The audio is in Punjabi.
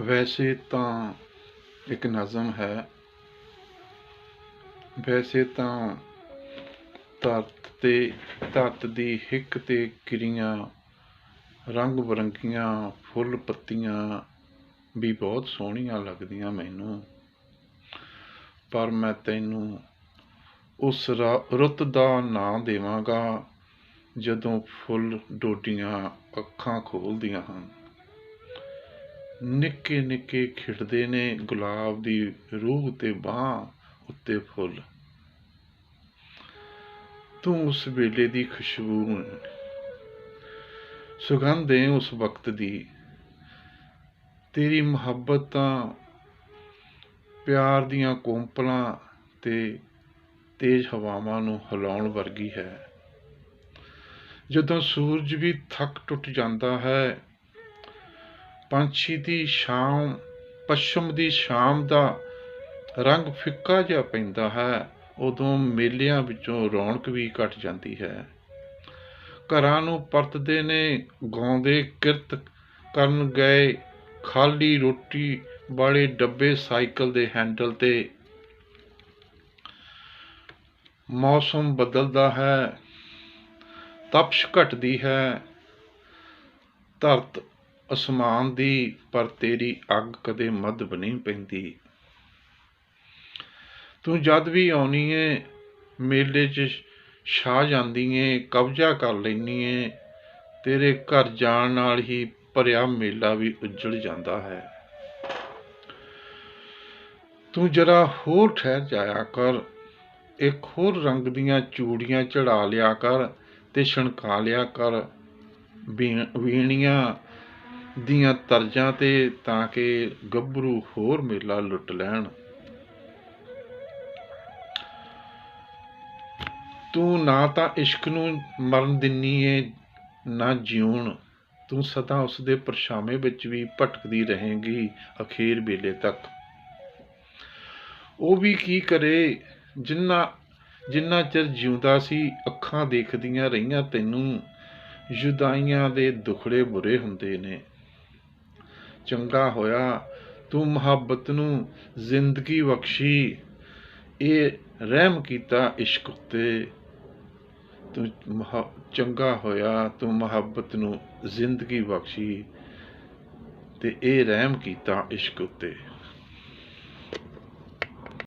ਵੈਸੇ ਤਾਂ ਇੱਕ ਨਜ਼ਮ ਹੈ। ਵੈਸੇ ਤਾਂ ਧਰਤ ਤੇ ਧਰਤ ਦੀ ਹਿੱਕ ਤੇ ਕਿਰੀਆਂ, ਰੰਗ ਬਰੰਗੀਆਂ, ਫੁੱਲ ਪੱਤੀਆਂ ਵੀ ਬਹੁਤ ਸੋਹਣੀਆਂ ਲੱਗਦੀਆਂ ਮੈਨੂੰ। ਪਰ ਮੈਂ ਤੈਨੂੰ ਉਸ ਰੁੱਤ ਦਾ ਨਾਂ ਦੇਵਾਂਗਾ ਜਦੋਂ ਫੁੱਲ ਡੋਡੀਆਂ ਅੱਖਾਂ ਖੋਲਦੀਆਂ ਹਨ। ਨਿੱਕੇ ਨਿੱਕੇ ਖਿੜਦੇ ਨੇ ਗੁਲਾਬ ਦੀ ਰੂਹ ਤੇ ਬਾਹ ਉੱਤੇ ਫੁੱਲ। ਤੂੰ ਉਸ ਵੇਲੇ ਦੀ ਖੁਸ਼ਬੂ ਸੁਗੰਧ ਹੈ ਉਸ ਵਕਤ ਦੀ। ਤੇਰੀ ਮੁਹੱਬਤ ਤਾਂ ਪਿਆਰ ਦੀਆਂ ਕੋਂਪਲਾਂ ਤੇ ਤੇਜ਼ ਹਵਾਵਾਂ ਨੂੰ ਹਿਲਾਉਣ ਵਰਗੀ ਹੈ। ਜਦੋਂ ਸੂਰਜ ਵੀ ਥੱਕ ਟੁੱਟ ਜਾਂਦਾ ਹੈ ਪੰਛੀ ਦੀ ਸ਼ਾਮ ਪੱਛਮ ਦੀ ਸ਼ਾਮ ਦਾ ਰੰਗ ਫਿੱਕਾ ਜਿਹਾ ਪੈਂਦਾ ਹੈ, ਉਦੋਂ ਮੇਲਿਆਂ ਵਿੱਚੋਂ ਰੌਣਕ ਵੀ ਘਟ ਜਾਂਦੀ ਹੈ। ਘਰਾਂ ਨੂੰ ਪਰਤਦੇ ਨੇ, ਗਾਉਂਦੇ ਕਿਰਤ ਕਰਨ ਗਏ, ਖਾਲੀ ਰੋਟੀ ਵਾਲੇ ਡੱਬੇ ਸਾਈਕਲ ਦੇ ਹੈਂਡਲ ਤੇ। ਮੌਸਮ ਬਦਲਦਾ ਹੈ, ਤਪਸ਼ ਘਟਦੀ ਹੈ, ਧਰਤ ਅਸਮਾਨ ਦੀ, ਪਰ ਤੇਰੀ ਅੱਗ ਕਦੇ ਮੱਧ ਨਹੀਂ ਪੈਂਦੀ। ਤੂੰ ਜਦ ਵੀ ਆਉਣੀ ਏ ਮੇਲੇ 'ਚ ਛਾ ਜਾਂਦੀ ਏ ਕਬਜ਼ਾ ਕਰ ਲੈਨੀ ਏ ਤੇਰੇ ਘਰ ਜਾਣ ਨਾਲ ਹੀ ਭਰਿਆ ਮੇਲਾ ਵੀ ਉੱਜੜ ਜਾਂਦਾ ਹੈ। ਤੂੰ ਜਰਾ ਹੋਰ ਠਹਿਰ ਜਾਇਆ ਕਰ, ਇੱਕ ਹੋਰ ਰੰਗ ਦੀਆਂ ਚੂੜੀਆਂ ਚੜਾ ਲਿਆ ਕਰ ਤੇ ਛਣਕਾ ਲਿਆ ਕਰ। ਵੀਣੀਆਂ ਦੀਆਂ ਤਰਜਾਂ ਤੇ ਤਾਂ ਕਿ ਗੱਭਰੂ ਹੋਰ ਮੇਲਾ ਲੁੱਟ ਲੈਣ। ਤੂੰ ਨਾ ਤਾਂ ਇਸ਼ਕ ਨੂੰ ਮਰਨ ਦਿੰਨੀ ਏ, ਨਾ ਜਿਉਣ। ਤੂੰ ਸਦਾ ਉਸ ਦੇ ਪਰਛਾਵੇਂ ਵਿੱਚ ਵੀ ਭਟਕਦੀ ਰਹੇਂਗੀ ਅਖੀਰ ਵੇਲੇ ਤੱਕ। ਉਹ ਵੀ ਕੀ ਕਰੇ? ਜਿੰਨਾ ਜਿੰਨਾ ਚਿਰ ਜਿਉਂਦਾ ਸੀ, ਅੱਖਾਂ ਦੇਖਦੀਆਂ ਰਹੀਆਂ ਤੈਨੂੰ। ਜੁਦਾਈਆਂ ਦੇ ਦੁਖੜੇ ਬੁਰੇ ਹੁੰਦੇ ਨੇ। ਚੰਗਾ ਹੋਇਆ, ਤੂੰ ਮੁਹੱਬਤ ਨੂੰ ਜ਼ਿੰਦਗੀ ਬਖਸ਼ੀ। ਇਹ ਰਹਿਮ ਕੀਤਾ ਇਸ਼ਕ ਉੱਤੇ। ਤੂੰ ਮੁਹ- ਚੰਗਾ ਹੋਇਆ, ਤੂੰ ਮੁਹੱਬਤ ਨੂੰ ਜ਼ਿੰਦਗੀ ਬਖਸ਼ੀ ਤੇ ਇਹ ਰਹਿਮ ਕੀਤਾ ਇਸ਼ਕ ਉੱਤੇ।